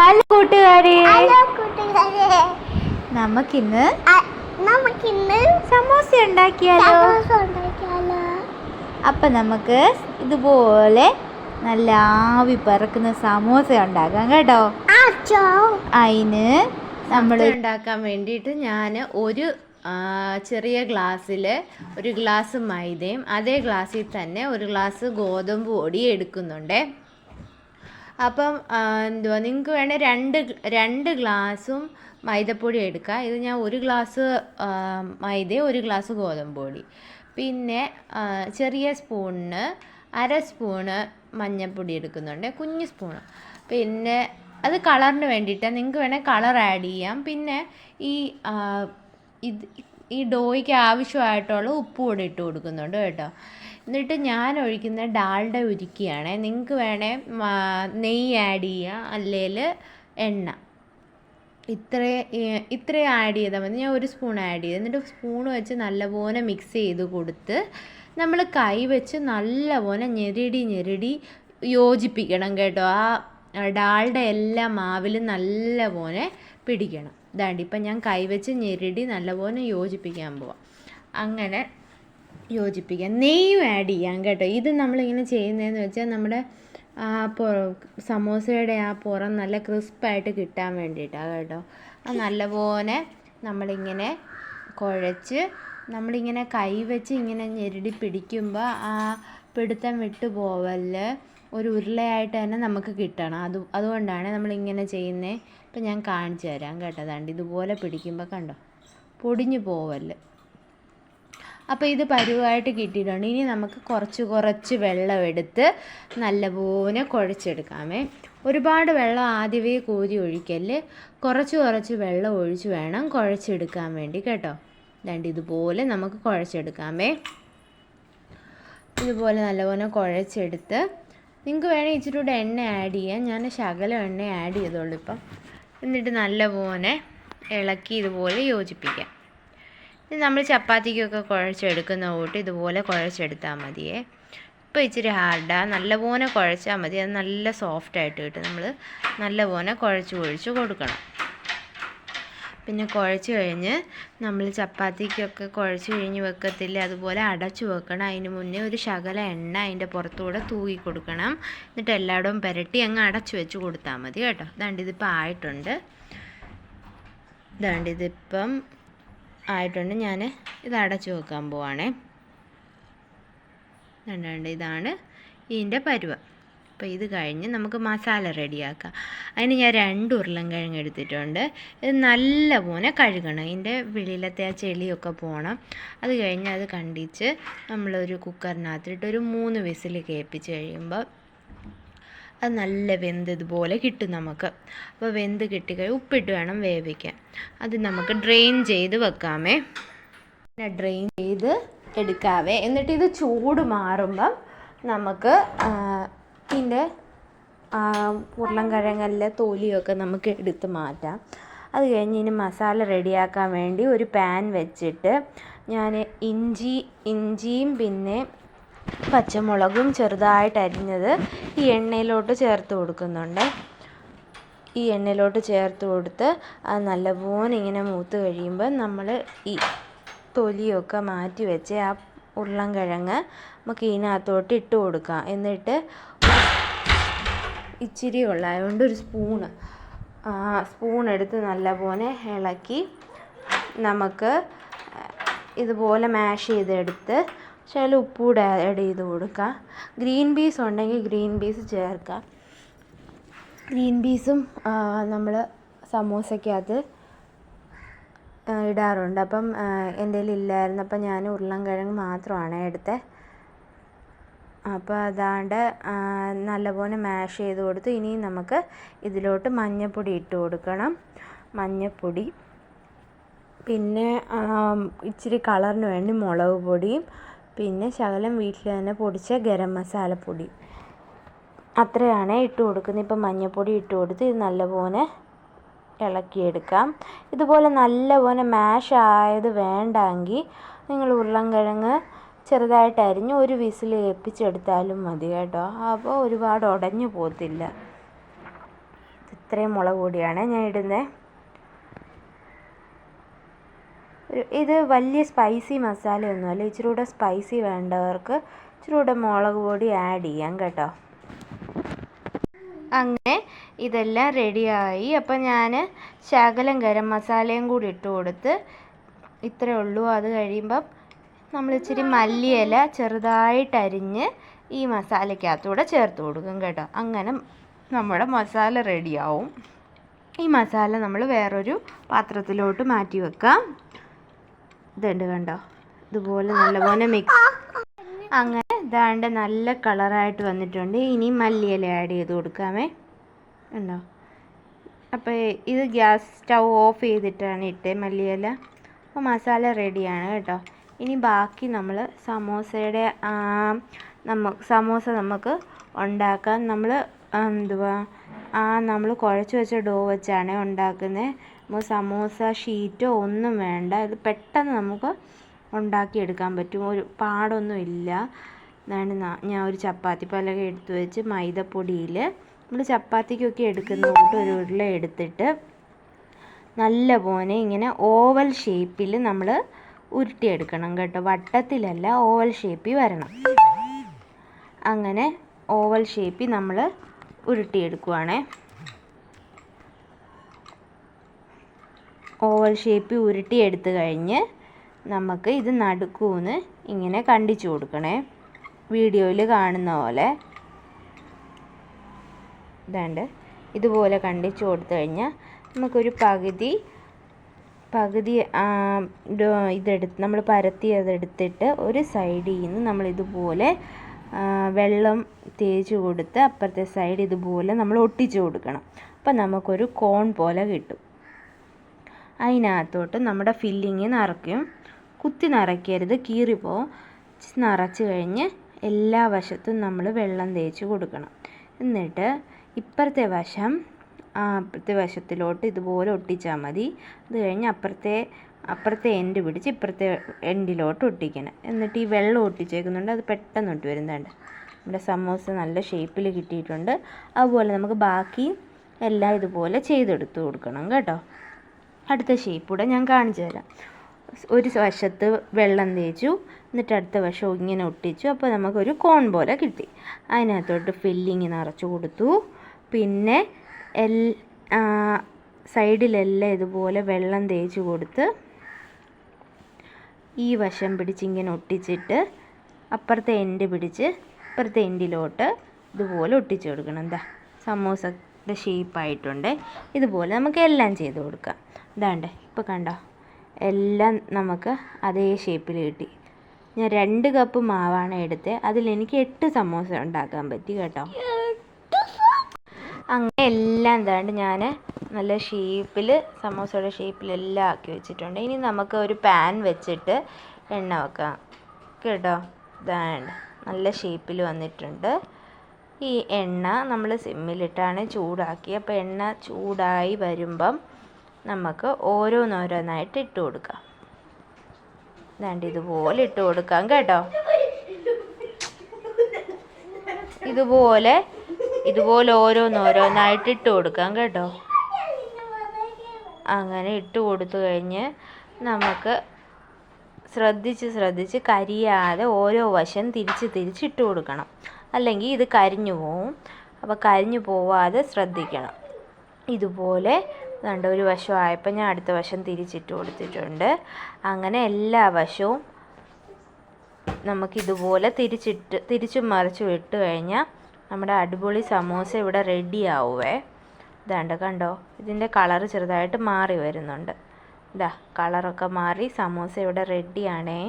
Hello കൂട്ടുകാരെ. നമുക്കിന്ന് നമുക്കിന്ന് സമോസ ഉണ്ടാക്കിയാലോ? സമോസ ഉണ്ടാക്കിയാലോ? അപ്പൊ നമുക്ക് ഇതുപോലെ നല്ല ആവി പറക്കുന്ന സമോസ ഉണ്ടാക്കാം കേട്ടോ. ആച്ചോ അതിന് നമ്മൾ ഉണ്ടാക്കാൻ വേണ്ടിയിട്ട് ഞാൻ ഒരു ചെറിയ ഗ്ലാസ്സിൽ ഒരു ഗ്ലാസ് മൈദയും അതേ ഗ്ലാസ്സിൽ തന്നെ ഒരു ഗ്ലാസ് ഗോതമ്പ് പൊടി എടുക്കുന്നുണ്ടേ. അപ്പം എന്തുവാ നിങ്ങൾക്ക് വേണേൽ രണ്ട് രണ്ട് ഗ്ലാസും മൈദപ്പൊടി എടുക്കുക. ഇത് ഞാൻ ഒരു ഗ്ലാസ് മൈദ ഒരു ഗ്ലാസ് ഗോതമ്പ് പൊടി പിന്നെ ചെറിയ സ്പൂണിന് അര സ്പൂണ് മഞ്ഞൾപ്പൊടി എടുക്കുന്നുണ്ട്. കുഞ്ഞു സ്പൂണ്. പിന്നെ അത് കളറിന് വേണ്ടിയിട്ട് നിങ്ങൾക്ക് വേണേൽ കളർ ആഡ് ചെയ്യാം. പിന്നെ ഈ ഇത് ഈ ഡോയ്ക്ക് ആവശ്യമായിട്ടുള്ള ഉപ്പ് കൂടെ ഇട്ട് കൊടുക്കുന്നുണ്ട് കേട്ടോ. എന്നിട്ട് ഞാൻ ഒഴിക്കുന്ന ഡാൽഡ ഉരുക്കിയാണ്. നിങ്ങൾക്ക് വേണേൽ മാ- നെയ്യ് ആഡ് ചെയ്യുക അല്ലെങ്കിൽ എണ്ണ. ഇത്ര ഇത്രയും ആഡ് ചെയ്താൽ മതി. ഞാൻ ഒരു സ്പൂൺ ആഡ് ചെയ്ത്. എന്നിട്ട് സ്പൂൺ വെച്ച് നല്ലപോലെ മിക്സ് ചെയ്ത് കൊടുത്ത് നമ്മൾ കൈ വെച്ച് നല്ലപോലെ ഞെരടി ഞെരടി യോജിപ്പിക്കണം കേട്ടോ. ആ ഡാൽഡ എല്ലാ മാവിലും നല്ലപോലെ പിടിക്കണം. ഇതാണ്ട് ഇപ്പം ഞാൻ കൈ വെച്ച് ഞെരടി നല്ലപോലെ യോജിപ്പിക്കാൻ പോവാം. അങ്ങനെ യോജിപ്പിക്കാം നെയ്യും ആഡ് ചെയ്യാം കേട്ടോ. ഇത് നമ്മളിങ്ങനെ ചെയ്യുന്നതെന്ന് വെച്ചാൽ നമ്മുടെ ആ സമോസയുടെ ആ പുറം നല്ല ക്രിസ്പായിട്ട് കിട്ടാൻ വേണ്ടിയിട്ടാണ് കേട്ടോ. അത് നല്ലപോലെ നമ്മളിങ്ങനെ കുഴച്ച് നമ്മളിങ്ങനെ കൈ വെച്ച് ഇങ്ങനെ ഞെരടി പിടിക്കുമ്പോൾ ആ പിടുത്തം വിട്ടു പോവൽ ഒരു ഉരുളയായിട്ട് തന്നെ നമുക്ക് കിട്ടണം. അത് അതുകൊണ്ടാണ് നമ്മളിങ്ങനെ ചെയ്യുന്നത്. ഇപ്പം ഞാൻ കാണിച്ചു തരാം കേട്ടോ. അതാണ്ട് ഇതുപോലെ പിടിക്കുമ്പോൾ കണ്ടോ? പൊടിഞ്ഞു പോവല്ല് അപ്പോൾ ഇത് പരുവായിട്ട് കിട്ടിയിട്ടുണ്ട്. ഇനി നമുക്ക് കുറച്ച് കുറച്ച് വെള്ളം എടുത്ത് നല്ലപോലെ കുഴച്ചെടുക്കാമേ. ഒരുപാട് വെള്ളം ആദ്യമേ കോരി ഒഴിക്കൽ കുറച്ച് കുറച്ച് വെള്ളം ഒഴിച്ച് വേണം കുഴച്ചെടുക്കാൻ വേണ്ടി കേട്ടോ. രണ്ട് ഇതുപോലെ നമുക്ക് കുഴച്ചെടുക്കാമേ. ഇതുപോലെ നല്ലപോലെ കുഴച്ചെടുത്ത് നിങ്ങൾക്ക് വേണമെങ്കിൽ ഇച്ചിരി കൂടെ എണ്ണ ആഡ് ചെയ്യാം. ഞാൻ ശകലം എണ്ണ ആഡ് ചെയ്തോളൂ ഇപ്പം. എന്നിട്ട് നല്ലപോലെ ഇളക്കി ഇതുപോലെ യോജിപ്പിക്കാം. ഇത് നമ്മൾ ചപ്പാത്തിക്കൊക്കെ കുഴച്ചെടുക്കുന്ന കൂട്ട് ഇതുപോലെ കുഴച്ചെടുത്താൽ മതിയേ. ഇപ്പോൾ ഇച്ചിരി ഹാർഡാണ് നല്ലപോലെ കുഴച്ചാൽ മതി. അത് നല്ല സോഫ്റ്റായിട്ട് കിട്ടും. നമ്മൾ നല്ലപോലെ കുഴച്ച് കുഴിച്ച് കൊടുക്കണം. പിന്നെ കുഴച്ച് കഴിഞ്ഞ് നമ്മൾ ചപ്പാത്തിക്കൊക്കെ കുഴച്ച് കഴിഞ്ഞ് വെക്കത്തില്ല? അതുപോലെ അടച്ചു വെക്കണം. അതിന് മുന്നേ ഒരു ശകല എണ്ണ അതിന്റെ പുറത്തൂടെ തൂകി കൊടുക്കണം. എന്നിട്ട് എല്ലായിടവും പുരട്ടി അങ്ങ് അടച്ചു വെച്ച് കൊടുത്താൽ മതി കേട്ടോ. ഇതാണ്ട് ഇതിപ്പോൾ ആയിട്ടുണ്ട്. ഇതാണ്ട് ഇതിപ്പം ആയിട്ടുണ്ട്. ഞാൻ ഇത് അടച്ചു വെക്കാൻ പോവാണേ. കണ്ടുണ്ട് ഇതാണ് ഇതിന്റെ പരുവ. അപ്പോൾ ഇത് കഴിഞ്ഞ് നമുക്ക് മസാല റെഡിയാക്കാം. അതിന് ഞാൻ രണ്ട് ഉരുളൻകിഴങ്ങ് എടുത്തിട്ടുണ്ട്. ഇത് നല്ല പോലെ കഴുകണം. ഇതിന്റെ വെളിയിലത്തെ ആ ചെളിയൊക്കെ പോകണം അത് കഴിഞ്ഞ് അത് കണ്ടിച്ച് നമ്മളൊരു കുക്കറിനകത്തിട്ട് ഒരു മൂന്ന് വിസിൽ കേൾപ്പിച്ച് കഴിയുമ്പോൾ അത് നല്ല വെന്തതുപോലെ കിട്ടും നമുക്ക്. അപ്പോൾ വെന്ത് കിട്ടിക്കഴി ഉപ്പിട്ട് വേണം വേവിക്കാൻ. അത് നമുക്ക് ഡ്രെയിൻ ചെയ്ത് വെക്കാമേ. പിന്നെ ഡ്രെയിൻ ചെയ്ത് എടുക്കാവേ. എന്നിട്ട് ഇത് ചൂട് മാറുമ്പം നമുക്ക് ഇതിന്റെ ഉരുളൻകിഴങ്ങലിലെ തോലിയൊക്കെ നമുക്ക് എടുത്ത് മാറ്റാം. അത് കഴിഞ്ഞ് ഇനി മസാല റെഡിയാക്കാൻ വേണ്ടി ഒരു പാൻ വെച്ചിട്ട് ഞാൻ ഇഞ്ചി ഇഞ്ചിയും പിന്നെ പച്ചമുളകും ചെറുതായിട്ട് അരിഞ്ഞത് ഈ എണ്ണയിലോട്ട് ചേർത്ത് കൊടുക്കുന്നുണ്ട്. ഈ എണ്ണയിലോട്ട് ചേർത്ത് കൊടുത്ത് അത് നല്ലപോലെ ഇങ്ങനെ മൂത്ത് കഴിയുമ്പോൾ നമ്മൾ ഈ തൊലിയൊക്കെ മാറ്റി വെച്ച് ആ ഉരുളൻകിഴങ്ങ് നമുക്ക് ഇതിനകത്തോട്ട് ഇട്ട് കൊടുക്കാം. എന്നിട്ട് ഇച്ചിരി ഉള്ളതുകൊണ്ട് ഒരു സ്പൂണ് സ്പൂൺ എടുത്ത് നല്ലപോലെ ഇളക്കി നമുക്ക് ഇതുപോലെ മാഷ് ചെയ്തെടുത്ത് ചില കൂടെ ആഡ് ചെയ്ത് കൊടുക്കുക ഗ്രീൻ പീസ് ഉണ്ടെങ്കിൽ ഗ്രീൻ പീസ് ചേർക്കുക ഗ്രീൻ പീസും നമ്മൾ സമോസയ്ക്കകത്ത് ഇടാറുണ്ട്. അപ്പം എന്റെ കയ്യിൽ ഇല്ലായിരുന്നു. അപ്പം ഞാൻ ഉരുളൻകിഴങ്ങ് മാത്രമാണ് എടുത്തത് അപ്പോൾ അതാണ്ട് നല്ലപോലെ മാഷ് ചെയ്ത് കൊടുത്ത് ഇനി നമുക്ക് ഇതിലോട്ട് മഞ്ഞൾപ്പൊടി ഇട്ട് കൊടുക്കണം. മഞ്ഞൾപ്പൊടി പിന്നെ ഇച്ചിരി കളറിന് വേണ്ടി മുളക് പൊടിയും പിന്നെ ശകലം വീട്ടിൽ തന്നെ പൊടിച്ച ഗരം പൊടി. അത്രയാണ് ഇട്ട് കൊടുക്കുന്നത്. ഇപ്പം മഞ്ഞൾപ്പൊടി ഇട്ട് കൊടുത്ത് ഇത് നല്ലപോലെ ഇളക്കിയെടുക്കാം. ഇതുപോലെ നല്ലപോലെ മാഷ് ആയത് വേണ്ടെങ്കിൽ നിങ്ങൾ ഉരുളൻകിഴങ്ങ് ചെറുതായിട്ട് അരിഞ്ഞ് ഒരു വിസിൽ ഏൽപ്പിച്ചെടുത്താലും മതി കേട്ടോ. അപ്പോൾ ഒരുപാട് ഉടഞ്ഞു പോകത്തില്ല. ഇത് ഇത്രയും മുളക് പൊടിയാണ് ഞാൻ ഇടുന്നത് ഒരു ഇത് വലിയ സ്പൈസി മസാലയൊന്നുമല്ല ഇച്ചിരി കൂടെ സ്പൈസി വേണ്ടവർക്ക് ഇച്ചിരി കൂടെ മുളക് പൊടി ആഡ് ചെയ്യാം കേട്ടോ. അങ്ങനെ ഇതെല്ലാം റെഡിയായി അപ്പം ഞാൻ ശകലം ഗരം മസാലയും കൂടി ഇട്ട് കൊടുത്ത് ഇത്രയേ ഉള്ളൂ. അത് കഴിയുമ്പം നമ്മൾ ഇച്ചിരി മല്ലിയില ചെറുതായിട്ട് അരിഞ്ഞ് ഈ മസാലയ്ക്കകത്തൂടെ ചേർത്ത് കൊടുക്കും കേട്ടോ. അങ്ങനെ നമ്മുടെ മസാല റെഡിയാവും ഈ മസാല നമ്മൾ വേറൊരു പാത്രത്തിലോട്ട് മാറ്റി വെക്കാം. ഇതുണ്ട് കണ്ടോ? ഇതുപോലെ നല്ലപോലെ മിക്സ് അങ്ങനെ ഇതാണ്ട് നല്ല കളറായിട്ട് വന്നിട്ടുണ്ട്. ഇനി മല്ലിയില ആഡ് ചെയ്ത് കൊടുക്കാമേ. ഉണ്ടോ അപ്പോൾ ഇത് ഗ്യാസ് സ്റ്റൗ ഓഫ് ചെയ്തിട്ടാണ് ഇട്ടേ മല്ലിയില. അപ്പോൾ മസാല റെഡിയാണ് കേട്ടോ. ഇനി ബാക്കി നമ്മൾ സമോസയുടെ നമ്മ സമോസ നമുക്ക് ഉണ്ടാക്കാൻ നമ്മൾ എന്തുവാ ആ നമ്മൾ കുഴച്ച് വെച്ച ഡോ വെച്ചാണ് ഉണ്ടാക്കുന്നത് നമ്മൾ സമോസ ഷീറ്റോ ഒന്നും വേണ്ട. ഇത് പെട്ടെന്ന് നമുക്ക് ഉണ്ടാക്കിയെടുക്കാൻ പറ്റും. ഒരു പാടൊന്നും ഇല്ല. ഞാൻ ഒരു ചപ്പാത്തി പലക എടുത്തു വെച്ച് മൈദപ്പൊടിയിൽ നമ്മൾ ചപ്പാത്തിക്കൊക്കെ എടുക്കുന്ന കൂട്ട് ഒരു ഉരുള എടുത്തിട്ട് നല്ല പോലെ ഇങ്ങനെ ഓവൽ ഷേപ്പിൽ നമ്മൾ ഉരുട്ടിയെടുക്കണം കേട്ടോ. വട്ടത്തിലല്ല ഓവൽ ഷേപ്പിൽ വരണം. അങ്ങനെ ഓവൽ ഷേപ്പിൽ നമ്മൾ ഉരുട്ടിയെടുക്കുവാണേ. ഓവൽ ഷേപ്പിൽ ഉരുട്ടിയെടുത്ത് കഴിഞ്ഞ് നമുക്ക് ഇത് നടുക്കൂന്ന് ഇങ്ങനെ കണ്ടിച്ചു കൊടുക്കണേ. വീഡിയോയിൽ കാണുന്ന പോലെ. ഇതാണ്ട് ഇതുപോലെ കണ്ടിച്ചു കൊടുത്തു കഴിഞ്ഞാൽ നമുക്കൊരു പകുതി പകുതി ഇതെടുത്ത് നമ്മൾ പരത്തി അതെടുത്തിട്ട് ഒരു സൈഡിൽ നിന്ന് നമ്മൾ ഇതുപോലെ വെള്ളം തേച്ച് കൊടുത്ത് അപ്പുറത്തെ സൈഡ് ഇതുപോലെ നമ്മൾ ഒട്ടിച്ചു കൊടുക്കണം. അപ്പം നമുക്കൊരു കോൺ പോലെ കിട്ടും. അതിനകത്തോട്ട് നമ്മുടെ ഫില്ലിങ് നിറയ്ക്കും. കുത്തി നിറയ്ക്കരുത്. കീറിപ്പോവും നിറച്ച് കഴിഞ്ഞ് എല്ലാ വശത്തും നമ്മൾ വെള്ളം തേച്ച് കൊടുക്കണം. എന്നിട്ട് ഇപ്പുറത്തെ വശം അപ്പുറത്തെ വശത്തിലോട്ട് ഇതുപോലെ ഒട്ടിച്ചാൽ മതി. അത് കഴിഞ്ഞ് അപ്പുറത്തെ അപ്പുറത്തെ എൻഡ് പിടിച്ച് ഇപ്പുറത്തെ എൻഡിലോട്ട് ഒട്ടിക്കണം. എന്നിട്ട് ഈ വെള്ളം ഒട്ടിച്ചേക്കുന്നുണ്ട്. അത് പെട്ടെന്ന് ഒട്ടി വരുന്നുണ്ട് നമ്മുടെ സമോസ നല്ല ഷേപ്പിൽ കിട്ടിയിട്ടുണ്ട്. അതുപോലെ നമുക്ക് ബാക്കി എല്ലാം ഇതുപോലെ ചെയ്തെടുത്ത് കൊടുക്കണം കേട്ടോ. അടുത്ത ഷേപ്പ് കൂടെ ഞാൻ കാണിച്ചു തരാം. ഒരു വശത്ത് വെള്ളം തേച്ചു. എന്നിട്ട് അടുത്ത വശം ഇങ്ങനെ ഒട്ടിച്ചു. അപ്പോൾ നമുക്കൊരു കോൺ പോലെ കിട്ടി. അതിനകത്തോട്ട് ഫില്ലിങ് നിറച്ചു കൊടുത്തു. പിന്നെ എൽ സൈഡിലെല്ലാം ഇതുപോലെ വെള്ളം തേച്ച് കൊടുത്ത് ഈ വശം പിടിച്ചിങ്ങനെ ഒട്ടിച്ചിട്ട് അപ്പുറത്തെ എൻഡ് പിടിച്ച് ഇപ്പുറത്തെ എൻഡിലോട്ട് ഇതുപോലെ ഒട്ടിച്ചു കൊടുക്കണം. എന്താ സമൂസയുടെ ഷേപ്പായിട്ടുണ്ട് ഇതുപോലെ നമുക്ക് എല്ലാം ചെയ്ത് കൊടുക്കാം. ഇതാണ്ട് ഇപ്പോൾ കണ്ടോ? എല്ലാം നമുക്ക് അതേ ഷേപ്പിൽ കിട്ടി. ഞാൻ രണ്ട് കപ്പ് മാവാണ് എടുത്തത് അതിലെനിക്ക് എട്ട് സമൂസ ഉണ്ടാക്കാൻ പറ്റി കേട്ടോ. അങ്ങനെ എല്ലാം എന്താണ്ട് ഞാൻ നല്ല ഷേപ്പിൽ സമോസയുടെ ഷേപ്പിലെല്ലാം ആക്കി വെച്ചിട്ടുണ്ട്. ഇനി നമുക്ക് ഒരു പാൻ വെച്ചിട്ട് എണ്ണ വെക്കാം. കേട്ടോ? ഇതാണ്ട് നല്ല ഷേപ്പിൽ വന്നിട്ടുണ്ട്. ഈ എണ്ണ നമ്മൾ സിമ്മിലിട്ടാണ് ചൂടാക്കി അപ്പോൾ എണ്ണ ചൂടായി വരുമ്പം നമുക്ക് ഓരോന്നോരോന്നായിട്ട് ഇട്ട് കൊടുക്കാം. ഇതാണ്ട് ഇതുപോലെ ഇട്ട് കൊടുക്കാം. കേട്ടോ? ഇതുപോലെ ഇതുപോലെ ഓരോന്നോരോന്നായിട്ട് ഇട്ട് കൊടുക്കാം കേട്ടോ. അങ്ങനെ ഇട്ട് കൊടുത്തു കഴിഞ്ഞ് നമുക്ക് ശ്രദ്ധിച്ച് ശ്രദ്ധിച്ച് കരിയാതെ ഓരോ വശം തിരിച്ച് തിരിച്ച് ഇട്ട് കൊടുക്കണം. അല്ലെങ്കിൽ ഇത് കരിഞ്ഞു പോവും. അപ്പോൾ കരിഞ്ഞു പോവാതെ ശ്രദ്ധിക്കണം. ഇതുപോലെ ദാണ്ട് ഒരു വശം ആയപ്പോൾ ഞാൻ അടുത്ത വശം തിരിച്ചിട്ട് കൊടുത്തിട്ടുണ്ട്. അങ്ങനെ എല്ലാ വശവും നമുക്കിതുപോലെ തിരിച്ചിട്ട് തിരിച്ചും മറിച്ചും ഇട്ട് കഴിഞ്ഞാൽ നമ്മുടെ അടിപൊളി സമോസ ഇവിടെ റെഡി ആവുമേ ഇതാണ്ട് കണ്ടോ? ഇതിന്റെ കളറ് ചെറുതായിട്ട് മാറി വരുന്നുണ്ട്. ഇതാ കളറൊക്കെ മാറി സമോസ ഇവിടെ റെഡിയാണേ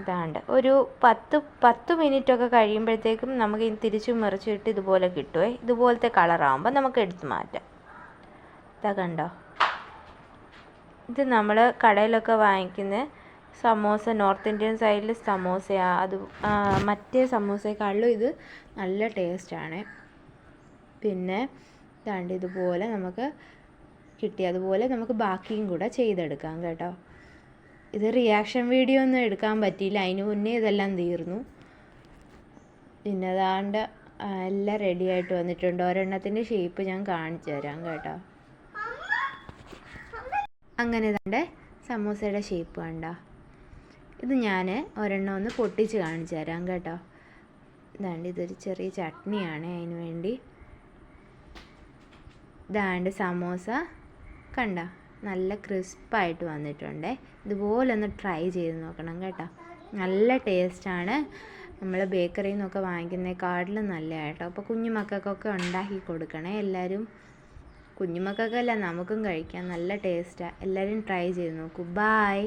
ഇതാണ്ട് ഒരു പത്ത് പത്ത് മിനിറ്റൊക്കെ കഴിയുമ്പോഴത്തേക്കും നമുക്ക് തിരിച്ചു മറിച്ചിട്ട് ഇതുപോലെ കിട്ടുമേ ഇതുപോലത്തെ കളറാകുമ്പോൾ നമുക്ക് എടുത്ത് മാറ്റാം. ഇതാ കണ്ടോ? ഇത് നമ്മൾ കടയിലൊക്കെ വാങ്ങിക്കുന്ന സമോസ നോർത്ത് ഇന്ത്യൻ സൈഡിൽ സമോസയാ. അത് മറ്റേ സമോസയെക്കാളിലും ഇത് നല്ല ടേസ്റ്റാണ്. പിന്നെ ദാണ്ട് ഇതുപോലെ നമുക്ക് കിട്ടി. അതുപോലെ നമുക്ക് ബാക്കിയും കൂടെ ചെയ്തെടുക്കാം കേട്ടോ. ഇത് റിയാക്ഷൻ വീഡിയോ ഒന്നും എടുക്കാൻ പറ്റിയില്ല. അതിന് മുന്നേ ഇതെല്ലാം തീർന്നു. പിന്നെ അതാണ്ട് എല്ലാം റെഡി ആയിട്ട് വന്നിട്ടുണ്ട്. ഒരെണ്ണത്തിന്റെ ഷേപ്പ് ഞാൻ കാണിച്ചു തരാം കേട്ടോ. അങ്ങനെ തന്നെ സമൂസയുടെ ഷേപ്പ് കണ്ടോ. ഇത് ഞാൻ ഒരെണ്ണം ഒന്ന് പൊട്ടിച്ച് കാണിച്ചു തരാം കേട്ടോ. ഇതാണ്ട് ഇതൊരു ചെറിയ ചട്നിയാണ് അതിന് വേണ്ടി. ഇതാണ്ട് സമോസ കണ്ട നല്ല ക്രിസ്പായിട്ട് വന്നിട്ടുണ്ട്. ഇതുപോലെ ഒന്ന് ട്രൈ ചെയ്ത് നോക്കണം കേട്ടോ. നല്ല ടേസ്റ്റാണ്. നമ്മൾ ബേക്കറിയിൽ നിന്നൊക്കെ വാങ്ങിക്കുന്നതിനെക്കാട്ടിലും നല്ല കേട്ടോ. അപ്പോൾ കുഞ്ഞുമക്കൾക്കൊക്കെ ഉണ്ടാക്കി കൊടുക്കണേ എല്ലാവരും കുഞ്ഞുമക്കൾക്കല്ല നമുക്കും കഴിക്കാം. നല്ല ടേസ്റ്റാണ് എല്ലാവരും ട്രൈ ചെയ്ത് നോക്കൂ. ബായ്.